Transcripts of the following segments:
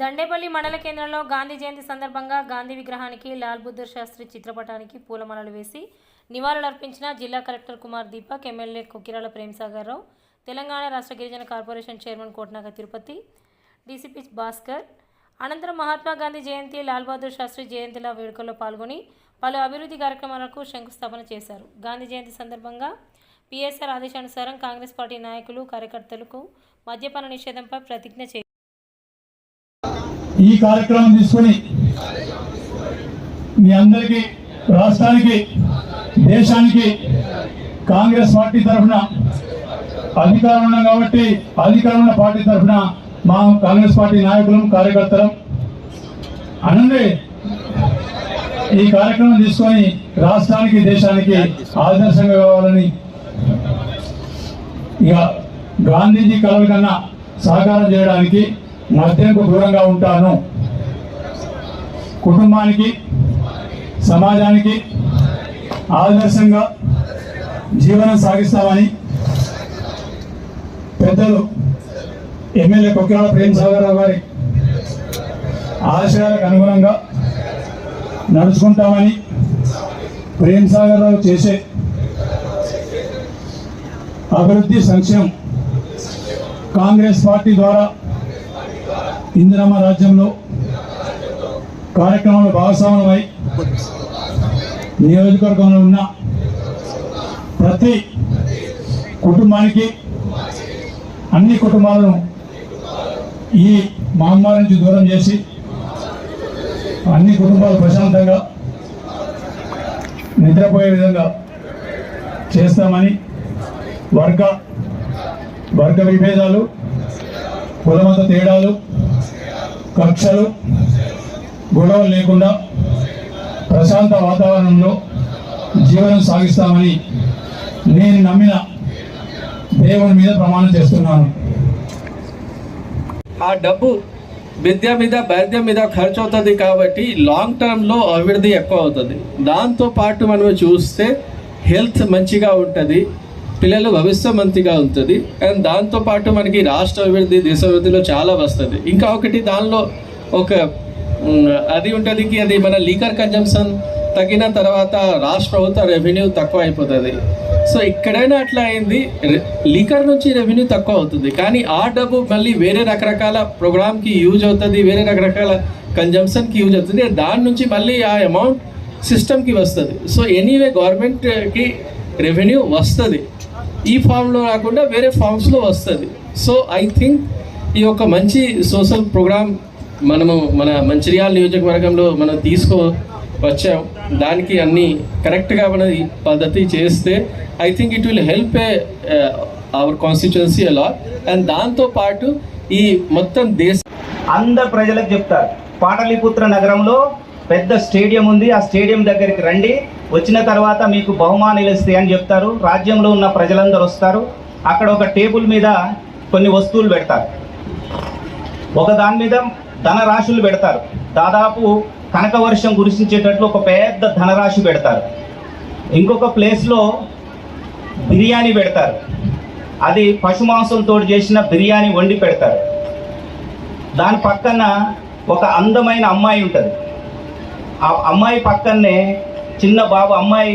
దండేపల్లి మండల కేంద్రంలో గాంధీ జయంతి సందర్భంగా గాంధీ విగ్రహానికి లాల్ బుద్ధర్ శాస్త్రి చిత్రపటానికి పూలమాలలు వేసి నివాళులర్పించిన జిల్లా కలెక్టర్ కుమార్ దీపక్ ఎమ్మెల్యే కుకిరాల ప్రేమసాగర్ రావు తెలంగాణ రాష్ట్ర గిరిజన corporation chairman Kotnaga Tirupati DCP Bhaskar. అనంతరం మహాత్మా గాంధీ జయంతి లాల్ బహదూర్ శాస్త్రి జయంతిల వేడుకల్లో పాల్గొని పలు అభివృద్ధి కార్యక్రమాలకు శంకుస్థాపన చేశారు. గాంధీ జయంతి సందర్భంగా పిఎస్ఆర్ ఆదేశానుసారం కాంగ్రెస్ పార్టీ నాయకులు కార్యకర్తలకు మద్యపాన నిషేధంపై ప్రతిజ్ఞ చేశారు ఈ కార్యక్రమం తీసుకొని మీ అందరికీ రాష్ట్రానికి దేశానికి కాంగ్రెస్ పార్టీ తరఫున అధికారం ఉన్నాం కాబట్టి అధికారం ఉన్న పార్టీ తరఫున మా కాంగ్రెస్ పార్టీ నాయకులం కార్యకర్తలం అనండి ఈ కార్యక్రమం తీసుకొని రాష్ట్రానికి దేశానికి ఆదర్శంగా కావాలని ఇక గాంధీజీ కలల కన్నా సహకారం చేయడానికి మద్యంకు దూరంగా ఉంటాను. కుటుంబానికి సమాజానికి ఆదర్శంగా జీవనం సాగిస్తామని పెద్దలు ఎమ్మెల్యే కొక్కిరాల ప్రేమ్ సాగర్ గారి ఆశయాలకు అనుగుణంగా నడుచుకుంటామని ప్రేమ్ సాగర్ రావు చేసే అభివృద్ధి సంక్షేమం కాంగ్రెస్ పార్టీ ద్వారా ఇందిరమ్మ రాజ్యంలో కార్యక్రమంలో భాగస్వాములమై నియోజకవర్గంలో ఉన్న ప్రతి కుటుంబానికి అన్ని కుటుంబాలను ఈ మహమ్మారి నుంచి దూరం చేసి అన్ని కుటుంబాలు ప్రశాంతంగా నిద్రపోయే విధంగా చేస్తామని వర్గ వర్గ విభేదాలు కులమత తేడాలు కక్షలు గొడవలు లేకుండా ప్రశాంత వాతావరణంలో జీవనం సాగిస్తామని నేను నమ్మిన దేవుని మీద ప్రమాణం చేస్తున్నాను. ఆ డబ్బు విద్య మీద వైద్యం మీద ఖర్చు అవుతుంది కాబట్టి లాంగ్ టర్మ్లో అభివృద్ధి ఎక్కువ అవుతుంది. దాంతో పాటు మనం చూస్తే హెల్త్ మంచిగా ఉంటుంది. పిల్లల భవిష్యత్ మంచిగా ఉంటుంది. అండ్ దాంతో పాటు మనకి రాష్ట్ర అభివృద్ధి దేశ అభివృద్ధిలో చాలా వస్తుంది. ఇంకా ఒకటి దానిలో ఒక అది ఉంటుంది కి అది మన లీకర్ కన్జంప్షన్ తగ్గిన తర్వాత రాష్ట్ర ప్రభుత్వ రెవెన్యూ తక్కువ అయిపోతుంది. సో ఎక్కడైనా అట్లా అయింది. లీకర్ నుంచి రెవెన్యూ తక్కువ అవుతుంది. కానీ ఆ డబ్బు మళ్ళీ వేరే రకరకాల ప్రోగ్రామ్కి యూజ్ అవుతుంది వేరే రకరకాల కన్జంప్షన్కి యూజ్ అవుతుంది. దాని నుంచి మళ్ళీ ఆ అమౌంట్ సిస్టమ్కి వస్తుంది. సో ఎనీవే గవర్నమెంట్కి రెవెన్యూ వస్తుంది. ఈ ఫామ్లో కాకుండా వేరే ఫామ్స్లో వస్తుంది. సో ఐ థింక్ ఈ యొక్క మంచి సోషల్ ప్రోగ్రామ్ మనము మన మంచిర్యాల నియోజకవర్గంలో మనం తీసుకో వచ్చాం దానికి అన్ని కరెక్ట్గా మన ఈ పద్ధతి చేస్తే I think it will help a our constituency అలా అండ్ దాంతోపాటు ఈ మొత్తం దేశ అందరు ప్రజలకు చెప్తారు. పాటలీపుత్ర నగరంలో పెద్ద స్టేడియం ఉంది. ఆ స్టేడియం దగ్గరికి రండి. వచ్చిన తర్వాత మీకు బహుమానాలు ఇస్తాయి అని చెప్తారు. రాజ్యంలో ఉన్న ప్రజలందరూ వస్తారు. అక్కడ ఒక టేబుల్ మీద కొన్ని వస్తువులు పెడతారు. ఒక దాని మీద ధనరాశులు పెడతారు. దాదాపు కనక వర్షం కురిసించేటట్లు ఒక పెద్ద ధనరాశి పెడతారు. ఇంకొక ప్లేస్లో బిర్యానీ పెడతారు. అది పశుమాంసంతో చేసిన బిర్యానీ వండి పెడతారు. దాని పక్కన ఒక అందమైన అమ్మాయి ఉంటుంది. ఆ అమ్మాయి పక్కనే చిన్న బాబు అమ్మాయి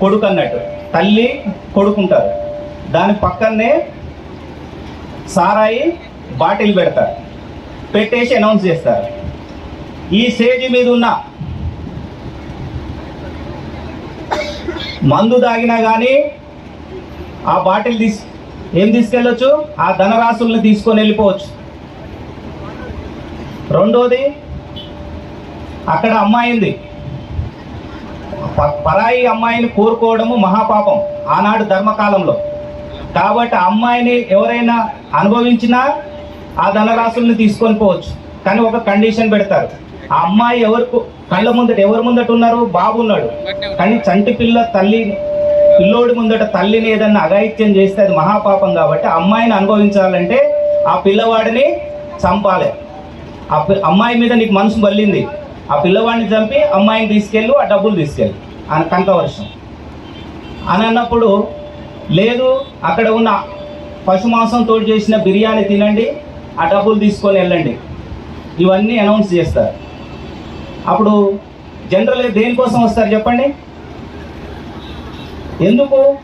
కొడుకు అన్నట్టు. తల్లి కొడుకుంటారు. దాని పక్కనే సారాయి బాటిల్ పెడతారు. పెట్టేసి అనౌన్స్ చేస్తారు. ఈ స్టేజ్ మీద ఉన్న మందు తాగినా కానీ ఆ బాటిల్ తీసి ఏం తీసుకెళ్ళొచ్చు? ఆ ధనరాశుల్ని తీసుకొని వెళ్ళిపోవచ్చు. రెండోది అక్కడ అమ్మాయి ఉంది. పరాయి అమ్మాయిని కోరుకోవడము మహాపాపం ఆనాడు ధర్మకాలంలో. కాబట్టి అమ్మాయిని ఎవరైనా అనుభవించినా ఆ ధనరాశుల్ని తీసుకొని పోవచ్చు. కానీ ఒక కండిషన్ పెడతారు. ఆ అమ్మాయి ఎవరికి కళ్ళ ముందట ఎవరి ముందట ఉన్నారు? బాబు ఉన్నాడు. కానీ చంటి పిల్ల తల్లి పిల్లోడి ముందట తల్లిని ఏదన్నా అఘాయిత్యం చేస్తే అది మహాపాపం కాబట్టి అమ్మాయిని అనుభవించాలంటే ఆ పిల్లవాడిని చంపాలి. ఆ పి- అమ్మాయి మీద నీకు మనసు బల్లింది ఆ పిల్లవాడిని చంపి అమ్మాయిని తీసుకెళ్ళు ఆ డబ్బులు తీసుకెళ్ళు కంక వర్షం. అని అన్నప్పుడు లేదు అక్కడ ఉన్న పశు తోడు చేసిన బిర్యానీ తినండి ఆ డబ్బులు తీసుకొని వెళ్ళండి. ఇవన్నీ అనౌన్స్ చేస్తారు. అప్పుడు జనరల్గా దేనికోసం వస్తారు చెప్పండి? ఎందుకు?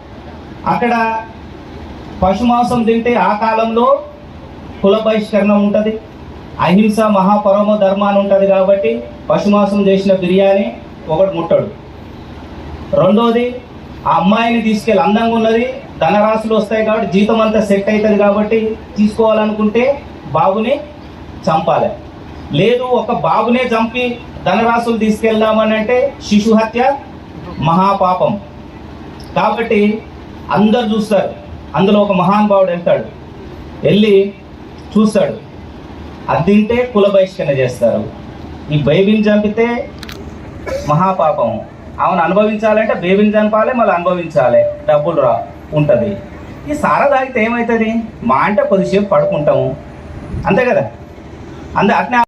అక్కడ పశుమాంసం తింటే ఆ కాలంలో కుల బహిష్కరణ ఉంటుంది అహింస మహాపరమ ధర్మ అని ఉంటుంది కాబట్టి పశుమాసం చేసిన బిర్యానీ ఒకటి ముట్టడు. రెండోది ఆ అమ్మాయిని తీసుకెళ్ళి అందంగా ఉన్నది ధనరాశులు వస్తాయి కాబట్టి జీతం అంతా సెట్ అవుతుంది కాబట్టి తీసుకోవాలనుకుంటే బాబుని చంపాలి. లేదు ఒక బాబునే చంపి ధనరాశులు తీసుకెళ్దామని అంటే శిశు హత్య మహాపాపం. కాబట్టి అందరు చూస్తారు అందులో ఒక మహానుభావుడు వెళ్తాడు. వెళ్ళి చూస్తాడు. అది తింటే కుల బహిష్కరణ చేస్తారు. ఈ బైబిల్ చంపితే మహాపాపం. ఆమెను అనుభవించాలంటే బేబీని చంపాలి మళ్ళీ అనుభవించాలి. డబ్బులు రా ఉంటుంది. ఈ సారా తాగితే ఏమవుతుంది మా అంటే కొద్దిసేపు పడుకుంటాము. అంతే కదా? అంతే అట్నే